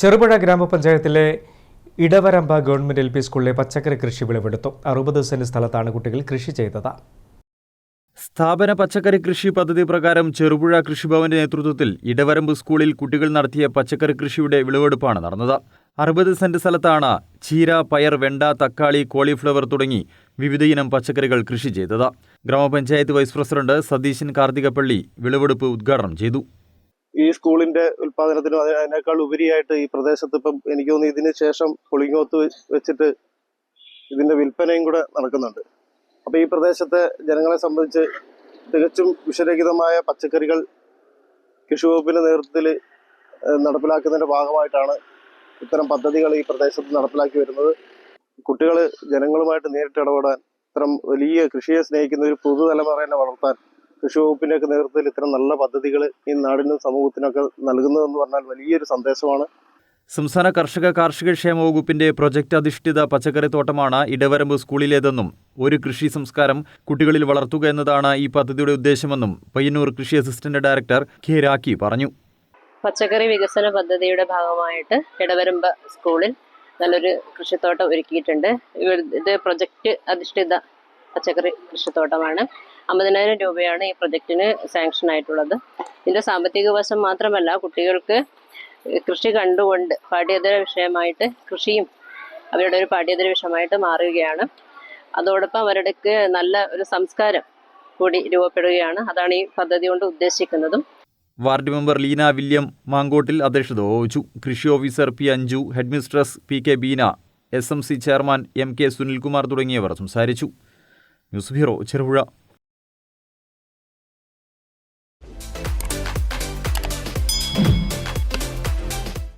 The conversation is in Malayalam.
ചെറുപുഴ ഗ്രാമപഞ്ചായത്തിലെ ഇടവരമ്പ ഗവൺമെന്റ് എൽ പി സ്കൂളിലെ പച്ചക്കറി കൃഷി വിളവെടുത്തു. അറുപത് സെന്റ് സ്ഥലത്താണ് കുട്ടികൾ കൃഷി ചെയ്തത്. സ്ഥാപന പച്ചക്കറി കൃഷി പദ്ധതി പ്രകാരം ചെറുപുഴ കൃഷിഭവന്റെ നേതൃത്വത്തിൽ ഇടവരമ്പ് സ്കൂളിൽ കുട്ടികൾ നടത്തിയ പച്ചക്കറി കൃഷിയുടെ വിളവെടുപ്പാണ് നടന്നത്. അറുപത് സെന്റ് സ്ഥലത്താണ് ചീര പയർ വെണ്ട തക്കാളി കോളിഫ്ലവർ തുടങ്ങി വിവിധയിനം പച്ചക്കറികൾ കൃഷി ചെയ്തത്. ഗ്രാമപഞ്ചായത്ത് വൈസ് പ്രസിഡന്റ് സതീശൻ കാർത്തികപ്പള്ളി വിളവെടുപ്പ് ഉദ്ഘാടനം ചെയ്തു. ഈ സ്കൂളിന്റെ ഉൽപാദനത്തിനും അതിന് അതിനേക്കാൾ ഉപരിയായിട്ട് ഈ പ്രദേശത്ത് ഇപ്പം എനിക്ക് തോന്നുന്നു ഇതിന് ശേഷം പുളിങ്ങോത്ത് വെച്ചിട്ട് ഇതിന്റെ വിൽപ്പനയും കൂടെ നടക്കുന്നുണ്ട്. അപ്പൊ ഈ പ്രദേശത്തെ ജനങ്ങളെ സംബന്ധിച്ച് തികച്ചും വിഷരഹിതമായ പച്ചക്കറികൾ കൃഷി വകുപ്പിന്റെ നേതൃത്വത്തിൽ നടപ്പിലാക്കുന്നതിന്റെ ഭാഗമായിട്ടാണ് ഇത്തരം പദ്ധതികൾ ഈ പ്രദേശത്ത് നടപ്പിലാക്കി വരുന്നത്. കുട്ടികൾ ജനങ്ങളുമായിട്ട് നേരിട്ട് ഇടപെടാൻ ഇത്തരം വലിയ കൃഷിയെ സ്നേഹിക്കുന്ന ഒരു പുതുതലമുറയെ വളർത്താൻ കൃഷി വകുപ്പിന്റെയൊക്കെ നേതൃത്വത്തിൽ ഇത്തരം നല്ല പദ്ധതികൾ ഈ നാടിനും സമൂഹത്തിനൊക്കെ നൽകുന്നതെന്ന് പറഞ്ഞാൽ വലിയൊരു സന്ദേശമാണ്. സംസ്ഥാന കർഷക കാർഷിക ക്ഷേമ വകുപ്പിന്റെ പ്രൊജക്ട് അധിഷ്ഠിത പച്ചക്കറി തോട്ടമാണ് ഇടവരമ്പ് സ്കൂളിലേതെന്നും ഒരു കൃഷി സംസ്കാരം കുട്ടികളിൽ വളർത്തുക എന്നതാണ് ഈ പദ്ധതിയുടെ ഉദ്ദേശമെന്നും പയ്യന്നൂർ കൃഷി അസിസ്റ്റന്റ് ഡയറക്ടർ കെ രാഖി പറഞ്ഞു. പച്ചക്കറി വികസന പദ്ധതിയുടെ ഭാഗമായിട്ട് ഇടവരമ്പ് സ്കൂളിൽ നല്ലൊരു കൃഷിത്തോട്ടം ഒരുക്കിയിട്ടുണ്ട്. ഇത് പ്രൊജക്റ്റ് അധിഷ്ഠിത പച്ചക്കറി കൃഷിത്തോട്ടമാണ്. അമ്പതിനായിരം രൂപയാണ് ഈ പ്രൊജക്റ്റിന് സാങ്ഷൻ ആയിട്ടുള്ളത്. ഇതിന്റെ സാമ്പത്തിക വശം മാത്രമല്ല കുട്ടികൾക്ക് കൃഷി കണ്ടുകൊണ്ട് പാഠ്യേതര വിഷയമായിട്ട് കൃഷിയും അവരുടെ ഒരു പാഠ്യേതര വിഷയമായിട്ട് മാറുകയാണ്. അതോടൊപ്പം അവരുടെക്ക് നല്ല ഒരു സംസ്കാരം കൂടി രൂപപ്പെടുകയാണ്. അതാണ് ഈ പദ്ധതി കൊണ്ട് ഉദ്ദേശിക്കുന്നതും. Ward member Leena William Mankottil അധ്യക്ഷത വഹിച്ചു. കൃഷി officer P Anju headmistress P K Beena S M C chairman M K Sunilkumar തുടങ്ങിയവർ സംസാരിച്ചു. 뉴스피로 체르브라